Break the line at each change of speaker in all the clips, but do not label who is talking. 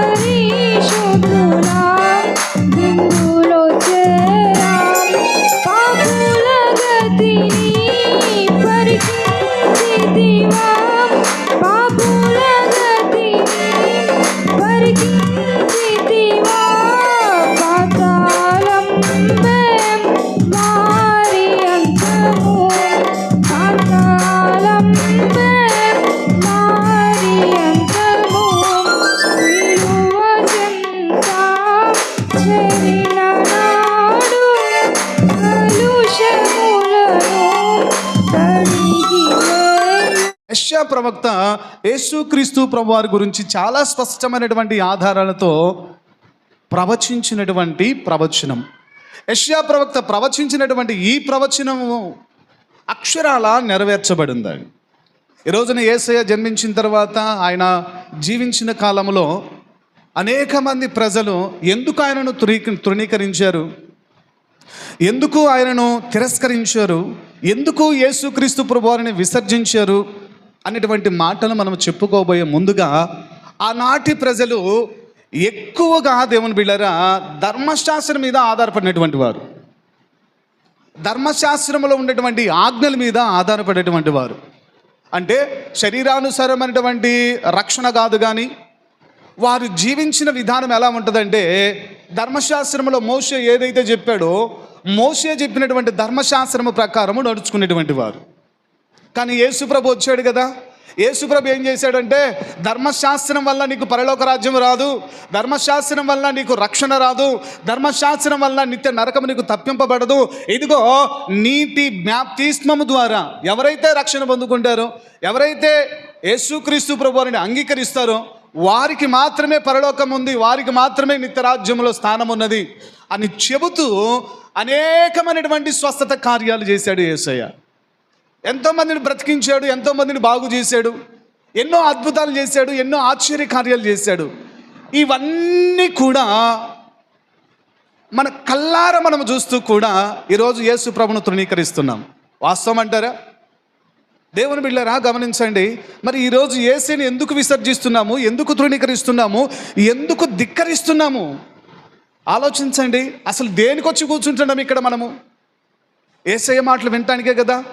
worry. ప్రవక్త యేసుక్రీస్తు ప్రభు వారి గురించి చాలా స్పష్టమైనటువంటి ఆధారాలతో ప్రవచించినటువంటి ప్రవచనం. యష్యా ప్రవక్త ప్రవచించినటువంటి ఈ ప్రవచనము అక్షరాల నెరవేర్చబడింది ఈ రోజున ఏసయ్య జన్మించిన తర్వాత ఆయన జీవించిన కాలంలో అనేక మంది ప్రజలు ఎందుకు ఆయనను తృణీ తృణీకరించారు? ఎందుకు ఆయనను తిరస్కరించారు? ఎందుకు యేసుక్రీస్తు ప్రభువారిని విసర్జించారు? అనేటువంటి మాటలు మనం చెప్పుకోబోయే ముందుగా ఆనాటి ప్రజలు ఎక్కువగా దేవుని బిళ్ళరా ధర్మశాస్త్రం మీద ఆధారపడినటువంటి వారు. ధర్మశాస్త్రంలో ఉండేటువంటి ఆజ్ఞల మీద ఆధారపడేటువంటి వారు. అంటే శరీరానుసారమైనటువంటి రక్షణ కాదు కానీ వారు జీవించిన విధానం ఎలా ఉంటుందంటే ధర్మశాస్త్రంలో మోసే ఏదైతే చెప్పాడో మోసే చెప్పినటువంటి ధర్మశాస్త్రము ప్రకారము నడుచుకునేటువంటి వారు. కానీ యేసుప్రభు వచ్చాడు కదా. యేసుప్రభు ఏం చేశాడంటే ధర్మశాస్త్రం వల్ల నీకు పరలోక రాజ్యం రాదు ధర్మశాస్త్రం వల్ల నీకు రక్షణ రాదు ధర్మశాస్త్రం వల్ల నిత్య నరకం నీకు తప్పింపబడదు. ఇదిగో నీతి జ్ఞాప్తిస్మము ద్వారా ఎవరైతే రక్షణ పొందుకుంటారో ఎవరైతే యేసుక్రీస్తు ప్రభువారిని అంగీకరిస్తారో వారికి మాత్రమే పరలోకం ఉంది వారికి మాత్రమే నిత్యరాజ్యంలో స్థానం ఉన్నది అని చెబుతూ అనేకమైనటువంటి స్వస్థత కార్యాలు చేశాడు యేసయ్య. ఎంతోమందిని బ్రతికించాడు ఎంతోమందిని బాగు చేశాడు ఎన్నో అద్భుతాలు చేశాడు ఎన్నో ఆశ్చర్య కార్యాలు చేశాడు. ఇవన్నీ కూడా మన కల్లార మనం చూస్తూ కూడా ఈరోజు యేసు ప్రభును తృణీకరిస్తున్నాం. వాస్తవం అంటారా? దేవుని బిళ్ళరా గమనించండి. మరి ఈరోజు ఏసీని ఎందుకు విసర్జిస్తున్నాము? ఎందుకు తృణీకరిస్తున్నాము? ఎందుకు ధిక్కరిస్తున్నాము? ఆలోచించండి. అసలు దేనికి వచ్చి కూర్చుంటున్నాం ఇక్కడ మనము? ఏసయ్య మాటలు వినటానికే కదా?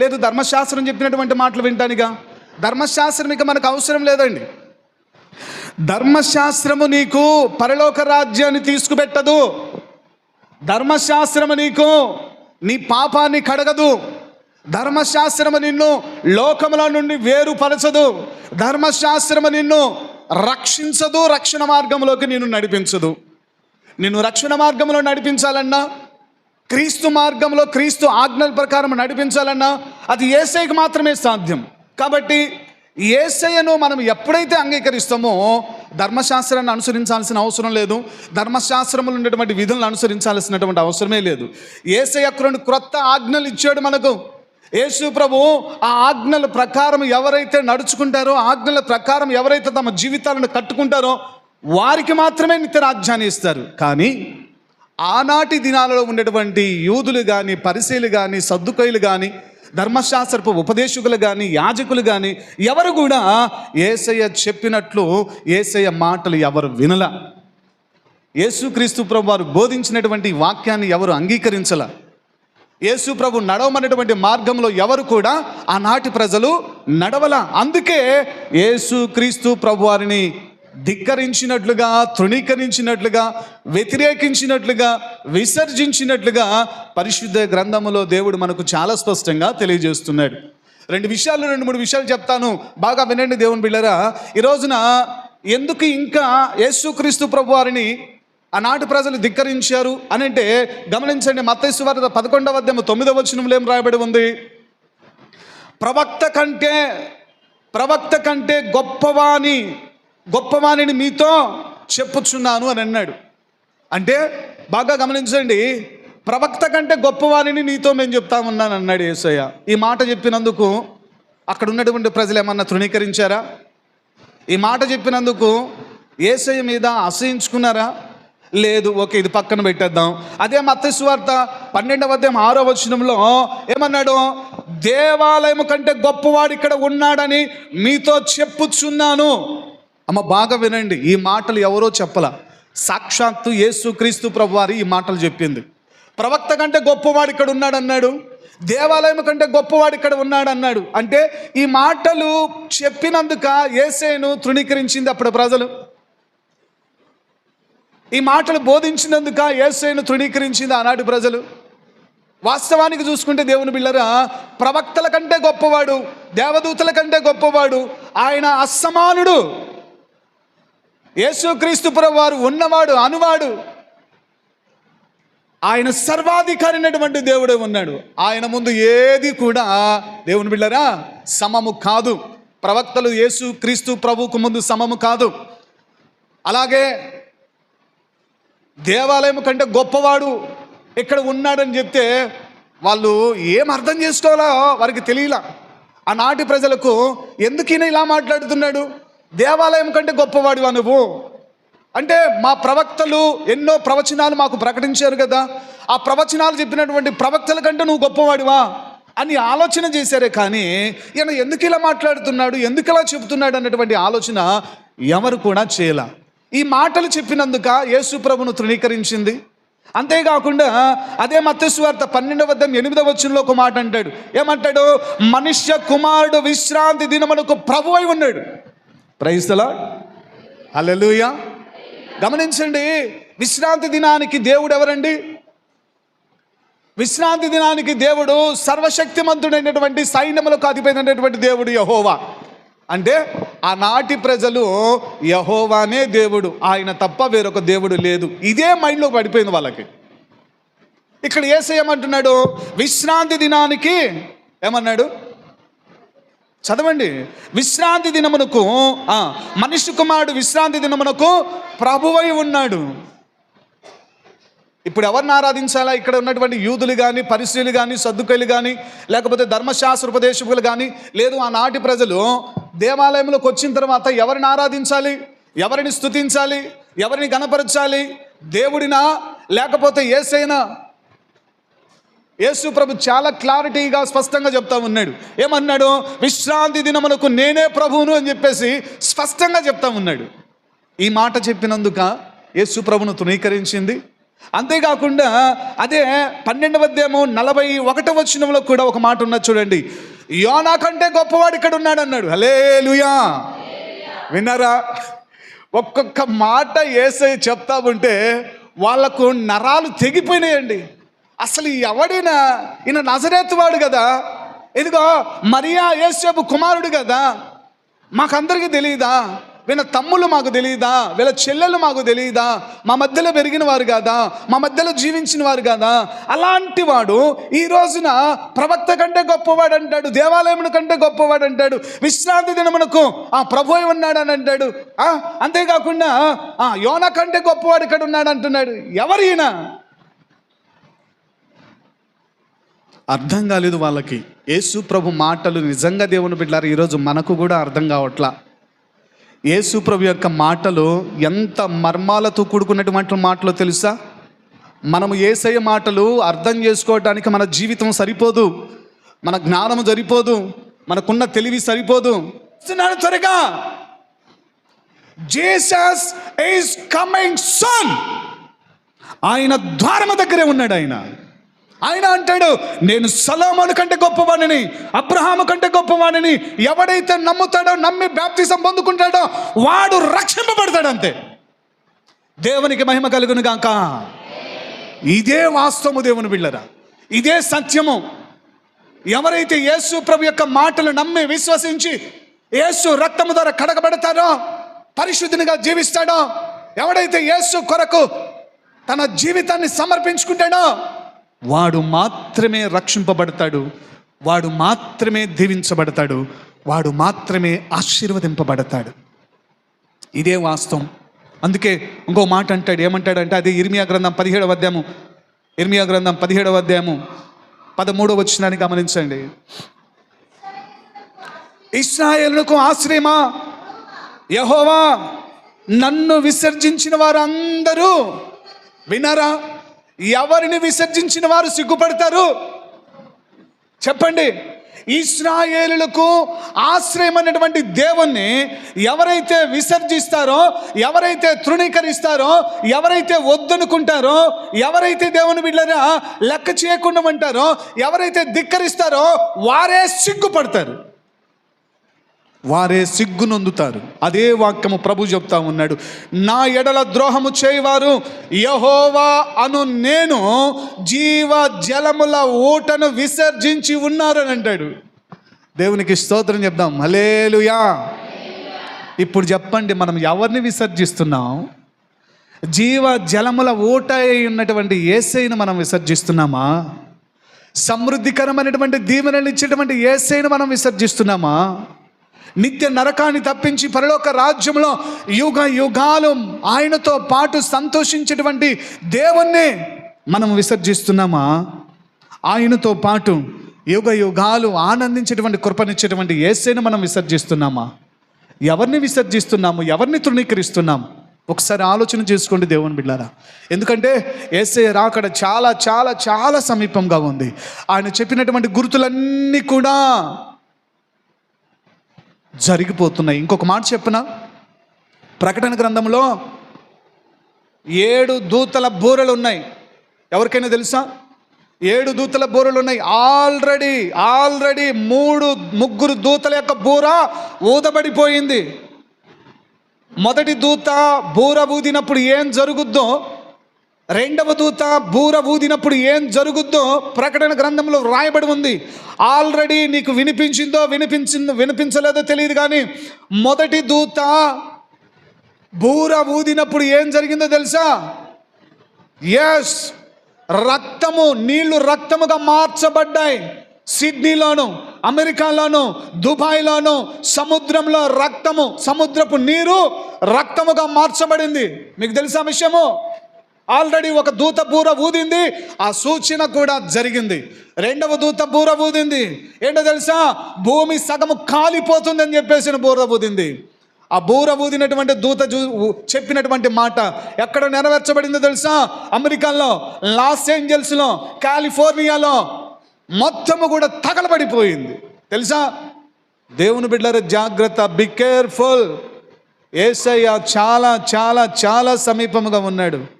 లేదు ధర్మశాస్త్రం చెప్పినటువంటి మాటలు వింటానిగా. ధర్మశాస్త్రం ఇక మనకు అవసరం లేదండి. ధర్మశాస్త్రము నీకు పరలోక రాజ్యాన్ని తీసుకుపెట్టదు. ధర్మశాస్త్రము నీకు నీ పాపాన్ని కడగదు. ధర్మశాస్త్రము నిన్ను లోకముల నుండి వేరుపరచదు. ధర్మశాస్త్రము నిన్ను రక్షించదు రక్షణ మార్గంలోకి నిన్ను నడిపించదు. నిన్ను రక్షణ మార్గంలో నడిపించాలన్నా క్రీస్తు మార్గంలో క్రీస్తు ఆజ్ఞల ప్రకారం నడిపించాలన్నా అది ఏసైకి మాత్రమే సాధ్యం. కాబట్టి ఏసయ్యను మనం ఎప్పుడైతే అంగీకరిస్తామో ధర్మశాస్త్రాన్ని అనుసరించాల్సిన అవసరం లేదు. ధర్మశాస్త్రములు ఉన్నటువంటి విధులను అనుసరించాల్సినటువంటి అవసరమే లేదు. ఏసయ్య రెండు క్రొత్త ఆజ్ఞలు ఇచ్చాడు మనకు. యేసు ప్రభు ఆ ఆజ్ఞల ప్రకారం ఎవరైతే నడుచుకుంటారో ఆజ్ఞల ప్రకారం ఎవరైతే తమ జీవితాలను కట్టుకుంటారో వారికి మాత్రమే నిత్య రాజ్యాన్ని ఇస్తారు. కానీ ఆనాటి దినాలలో ఉండేటువంటి యూదులు కానీ పరిశీలు కానీ సర్దుకైలు కానీ ధర్మశాస్త్రపు ఉపదేశకులు కానీ యాజకులు కానీ ఎవరు కూడా ఏసయ్య చెప్పినట్లు ఏసయ్య మాటలు ఎవరు వినల. యేసుక్రీస్తు ప్రభు వారు బోధించినటువంటి వాక్యాన్ని ఎవరు అంగీకరించల. యేసు ప్రభు నడవమన్నటువంటి మార్గంలో ఎవరు కూడా ఆనాటి ప్రజలు నడవల. అందుకే యేసు క్రీస్తు ప్రభు వారిని ధిక్కరించినట్లుగా తృణీకరించినట్లుగా వ్యతిరేకించినట్లుగా విసర్జించినట్లుగా పరిశుద్ధ గ్రంథములో దేవుడు మనకు చాలా స్పష్టంగా తెలియజేస్తున్నాడు. రెండు విషయాలు రెండు మూడు విషయాలు చెప్తాను. బాగా వినండి దేవుని బిళ్ళరా. ఈ రోజున ఎందుకు ఇంకా యేసుక్రీస్తు ప్రభు వారిని ఆనాటి ప్రజలు ధిక్కరించారు అని అంటే గమనించండి మత్తైసు వారి పదకొండవ అధ్యాయం తొమ్మిదవ వచనంలో ఏం రాయబడి ఉంది? ప్రవక్త కంటే ప్రవక్త కంటే గొప్పవాని గొప్పవాణిని మీతో చెప్పుచున్నాను అని అన్నాడు. అంటే బాగా గమనించండి ప్రవక్త కంటే గొప్పవాణిని నీతో మేము చెప్తామన్నాను అన్నాడు యేసయ్య ఈ మాట చెప్పినందుకు అక్కడ ఉన్నటువంటి ప్రజలు ఏమన్నా తృణీకరించారా? ఈ మాట చెప్పినందుకు ఏసయ్య మీద అసహించుకున్నారా? లేదు ఓకే ఇది పక్కన పెట్టేద్దాం. అదే మత్తయి వార్త పన్నెండవ అధ్యాయం ఆరో వచనంలో ఏమన్నాడు? దేవాలయం కంటే గొప్పవాడు ఇక్కడ ఉన్నాడని మీతో చెప్పుచున్నాను. అమ్మ బాగా వినండి. ఈ మాటలు ఎవరో చెప్పల. సాక్షాత్తు యేసు క్రీస్తు ప్రభు వారి ఈ మాటలు చెప్పింది. ప్రవక్త కంటే గొప్పవాడు ఇక్కడ ఉన్నాడు అన్నాడు. దేవాలయం కంటే గొప్పవాడు ఇక్కడ ఉన్నాడు అన్నాడు. అంటే ఈ మాటలు చెప్పినందుక ఏసేను తృణీకరించింది అప్పుడు ప్రజలు. ఈ మాటలు బోధించినందుక ఏసేను తృణీకరించింది ఆనాటి ప్రజలు. వాస్తవానికి చూసుకుంటే దేవుని బిళ్ళరా ప్రవక్తల కంటే గొప్పవాడు దేవదూతల కంటే గొప్పవాడు ఆయన అసమానుడు. యేసుక్రీస్తుపుర వారు ఉన్నవాడు అనువాడు. ఆయన సర్వాధికారినటువంటి దేవుడే ఉన్నాడు. ఆయన ముందు ఏది కూడా దేవుని బిళ్ళరా సమము కాదు. ప్రవక్తలు యేసు క్రీస్తు ప్రభుకు ముందు సమము కాదు. అలాగే దేవాలయం కంటే గొప్పవాడు ఇక్కడ ఉన్నాడని చెప్తే వాళ్ళు ఏం అర్థం చేసుకోవాలో వారికి తెలియలా. ఆనాటి ప్రజలకు ఎందుకైనా ఇలా మాట్లాడుతున్నాడు? దేవాలయం కంటే గొప్పవాడివా నువ్వు? అంటే మా ప్రవక్తలు ఎన్నో ప్రవచనాలు మాకు ప్రకటించారు కదా. ఆ ప్రవచనాలు చెప్పినటువంటి ప్రవక్తల కంటే నువ్వు గొప్పవాడివా? అని ఆలోచన చేశారే కానీ ఈయన ఎందుకు ఇలా మాట్లాడుతున్నాడు ఎందుకు ఇలా చెబుతున్నాడు అన్నటువంటి ఆలోచన ఎవరు కూడా చేయలే. ఈ మాటలు చెప్పినందుక యేసు ప్రభును తృణీకరించింది. అంతేకాకుండా అదే మత్స్వార్త పన్నెండవ అధ్యాయం ఎనిమిదవ వచనంలో ఒక మాట అంటాడు. ఏమంటాడు? మనుష్య కుమారుడు విశ్రాంతి దినమునకు ప్రభు అయి ఉన్నాడు. ప్రైస్తలా హల్లెలూయా గమనించండి విశ్రాంతి దినానికి దేవుడు ఎవరండి? విశ్రాంతి దినానికి దేవుడు సర్వశక్తిమంతుడైనటువంటి సైన్యములకు అధిపైనటువంటి దేవుడు యహోవా. అంటే ఆనాటి ప్రజలు యహోవానే దేవుడు ఆయన తప్ప వేరొక దేవుడు లేదు. ఇదే మైండ్లో పడిపోయింది వాళ్ళకి. ఇక్కడ ఏసేయమంటున్నాడు విశ్రాంతి దినానికి ఏమన్నాడు? చదవండి. విశ్రాంతి దినమునకు మనిషి కుమారుడు విశ్రాంతి దినమునకు ప్రభువై ఉన్నాడు. ఇప్పుడు ఎవరిని ఆరాధించాలా? ఇక్కడ ఉన్నటువంటి యూదులు కానీ పరిశీలు కానీ సర్దుకైలు కానీ లేకపోతే ధర్మశాస్త్ర ఉపదేశకులు కానీ లేదు ఆనాటి ప్రజలు దేవాలయంలోకి వచ్చిన తర్వాత ఎవరిని ఆరాధించాలి? ఎవరిని స్తుతించాలి? ఎవరిని గణపరచాలి? దేవుడినా లేకపోతే ఏసైనా? యేసు ప్రభు చాలా క్లారిటీగా స్పష్టంగా చెప్తా ఉన్నాడు. ఏమన్నాడు? విశ్రాంతి దినమునకు నేనే ప్రభువును అని చెప్పేసి స్పష్టంగా చెప్తా ఉన్నాడు. ఈ మాట చెప్పినందుక యేసు ప్రభును తృణీకరించింది. అంతేకాకుండా అదే పన్నెండవ అధ్యాయము నలభై ఒకటవ వచనంలో కూడా ఒక మాట ఉన్నది చూడండి. యోనా కంటే గొప్పవాడు ఇక్కడ ఉన్నాడు అన్నాడు. హలే విన్నారా? ఒక్కొక్క మాట ఏసై చెప్తా ఉంటే వాళ్ళకు నరాలు తెగిపోయినాయండి. అసలు ఎవడైనా ఈయన నజరేత్తువాడు కదా? ఇదిగో మరియా యేసేపు కుమారుడు కదా? మాకందరికీ తెలియదా వీళ్ళ తమ్ముళ్ళు మాకు తెలియదా వీళ్ళ చెల్లెలు మాకు తెలియదా మా మధ్యలో పెరిగిన వారు కాదా? మా మధ్యలో జీవించిన వారు కాదా? అలాంటి వాడు ఈ రోజున ప్రవక్త కంటే గొప్పవాడు అంటాడు దేవాలయం కంటే గొప్పవాడు అంటాడు విశ్రాంతి దినమునకు ఆ ప్రభు ఉన్నాడు అని అంటాడు. అంతేకాకుండా ఆ యోన కంటే గొప్పవాడు ఇక్కడ ఉన్నాడు అంటున్నాడు. ఎవరైనా ఈయన అర్థం కాలేదు వాళ్ళకి. యేసు ప్రభు మాటలు నిజంగా దేవుని బిడ్డారు ఈరోజు మనకు కూడా అర్థం కావట్లా? యేసు ప్రభు యొక్క మాటలు ఎంత మర్మాలతో కూడుకున్నటువంటి మాటలు తెలుసా? మనము ఏసయ మాటలు అర్థం చేసుకోవడానికి మన జీవితం సరిపోదు మన జ్ఞానము సరిపోదు మనకున్న తెలివి సరిపోదు. త్వరగా. Jesus is coming soon. ఆయన ద్వారము దగ్గరే ఉన్నాడు ఆయన. ఆయన అంటాడు నేను సలోమోను కంటే గొప్పవాడిని అబ్రహాము కంటే గొప్పవాడిని ఎవడైతే నమ్ముతాడో నమ్మి బ్యాప్తిజం పొందుకుంటాడో వాడు రక్షింపబడతాడు అంతే దేవునికి మహిమ కలుగును గాక. ఇదే వాస్తవము దేవుని బిళ్ళరా. ఇదే సత్యము. ఎవరైతే యేసు ప్రభు యొక్క మాటలు నమ్మి విశ్వసించి యేసు రక్తము ద్వారా కడగబడతారో పరిశుద్ధినిగా జీవిస్తాడో ఎవడైతే యేసు కొరకు తన జీవితాన్ని సమర్పించుకుంటాడో వాడు మాత్రమే రక్షింపబడతాడు వాడు మాత్రమే దీవించబడతాడు వాడు మాత్రమే ఆశీర్వదింపబడతాడు. ఇదే వాస్తవం. అందుకే ఇంకో మాట అంటాడు ఏమంటాడంటే అది ఇర్మియా గ్రంథం పదిహేడవ అధ్యాయము ఇర్మియా గ్రంథం పదిహేడవ అధ్యాయము పదమూడవ వచ్చినాన్ని గమనించండి. ఇస్రాయేలునకు ఆశ్రయమా? యహోవా నన్ను విసర్జించిన వారందరూ వినరా? ఎవరిని విసర్జించిన వారు సిగ్గుపడతారు? చెప్పండి. ఇస్రాయేలులకు ఆశ్రయమైనటువంటి దేవుణ్ణి ఎవరైతే విసర్జిస్తారో ఎవరైతే తృణీకరిస్తారో ఎవరైతే వద్దనుకుంటారో ఎవరైతే దేవుని బిడ్డరా లెక్క చేయకుండా ఉంటారో ఎవరైతే ధిక్కరిస్తారో వారే సిగ్గుపడతారు. వారే సిగ్గునొందుతారు అదే వాక్యము ప్రభు చెప్తా ఉన్నాడు. నా ఎడల ద్రోహము చేయవారు యహోవా అను నేను జీవ జలముల ఊటను విసర్జించి ఉన్నారని అంటాడు. దేవునికి స్తోత్రం చెప్దాం. హలేలుయా ఇప్పుడు చెప్పండి మనం ఎవరిని విసర్జిస్తున్నాం? జీవ జలముల ఊట అయి ఉన్నటువంటి ఏసైను మనం విసర్జిస్తున్నామా? సమృద్ధికరమైనటువంటి దీవెనలు ఇచ్చేటువంటి ఏసైను మనం విసర్జిస్తున్నామా? నిత్య నరకాన్ని తప్పించి పరలోక రాజ్యంలో యుగ యుగాలు ఆయనతో పాటు సంతోషించేటువంటి దేవుణ్ణి మనం విసర్జిస్తున్నామా? ఆయనతో పాటు యుగ యుగాలు ఆనందించేటువంటి కృపనిచ్చేటువంటి ఏసైను మనం విసర్జిస్తున్నామా? ఎవరిని విసర్జిస్తున్నాము? ఎవరిని తృణీకరిస్తున్నాము? ఒకసారి ఆలోచన చేసుకోండి దేవుని బిడ్డారా. ఎందుకంటే ఏసే రాకడ చాలా చాలా చాలా సమీపంగా ఉంది. ఆయన చెప్పినటువంటి గుర్తులన్నీ కూడా జరిగిపోతున్నాయి. ఇంకొక మాట చెప్పిన? ప్రకటన గ్రంథంలో ఏడు దూతల బూరలు ఉన్నాయి. ఎవరికైనా తెలుసా? ఏడు దూతల బూరలు ఉన్నాయి. ఆల్రెడీ ఆల్రెడీ మూడు ముగ్గురు దూతల యొక్క బూర ఊదబడిపోయింది. మొదటి దూత బూర ఊదినప్పుడు ఏం జరుగుద్దో రెండవ దూత బూర ఊదినప్పుడు ఏం జరుగుద్దో ప్రకటన గ్రంథంలో రాయబడి ఉంది. ఆల్రెడీ నీకు వినిపించిందో వినిపించిందో వినిపించలేదో తెలియదు కానీ మొదటి దూత బూర ఊదినప్పుడు ఏం జరిగిందో తెలుసా? ఎస్ రక్తము నీళ్ళు రక్తముగా మార్చబడ్డాయి. సిడ్నీలోను అమెరికాలోను దుబాయ్లోను సముద్రంలో రక్తము సముద్రపు నీరు రక్తముగా మార్చబడింది. మీకు తెలుసా విషయము? ఆల్రెడీ ఒక దూత బూర ఊదింది ఆ సూచన కూడా జరిగింది. రెండవ దూత బూర ఊదింది. ఏంటో తెలుసా? భూమి సగము కాలిపోతుందని చెప్పేసిన బూర ఊదింది. ఆ బూర ఊదినటువంటి దూత చూ చెప్పినటువంటి మాట ఎక్కడ నెరవేర్చబడిందో తెలుసా? అమెరికాలో లాస్ ఏంజల్స్లో కాలిఫోర్నియాలో మొత్తము కూడా తగలబడిపోయింది. తెలుసా? దేవుని బిడ్డల జాగ్రత్త బి కేర్ఫుల్ ఏసయ్య చాలా చాలా చాలా సమీపముగా ఉన్నాడు.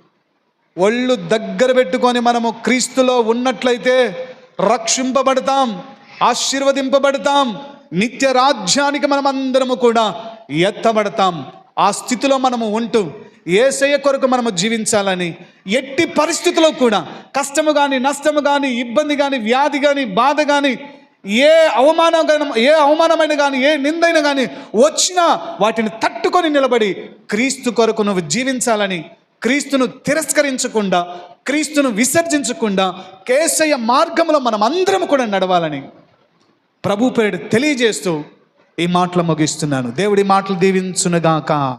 ఒళ్ళు దగ్గర పెట్టుకొని మనము క్రీస్తులో ఉన్నట్లయితే రక్షింపబడతాం ఆశీర్వదింపబడతాం నిత్య రాజ్యానికి మనం అందరము కూడా ఎత్తబడతాం. ఆ స్థితిలో మనము ఉంటూ ఏసయ్య కొరకు మనము జీవించాలని ఎట్టి పరిస్థితుల్లో కూడా కష్టము కానీ నష్టము కానీ ఇబ్బంది కానీ వ్యాధి కానీ బాధ కానీ ఏ అవమానం ఏ అవమానమైన కానీ ఏ నిందైన కానీ వచ్చినా వాటిని తట్టుకొని నిలబడి క్రీస్తు కొరకు నువ్వు జీవించాలని క్రీస్తును తిరస్కరించకుండా క్రీస్తును విసర్జించకుండా కేసయ్య మార్గంలో మనం అందరం కూడా నడవాలని ప్రభు పేరు తెలియజేస్తూ ఈ మాటలు ముగిస్తున్నాను. దేవుడి మాటలు దీవించునుగాక.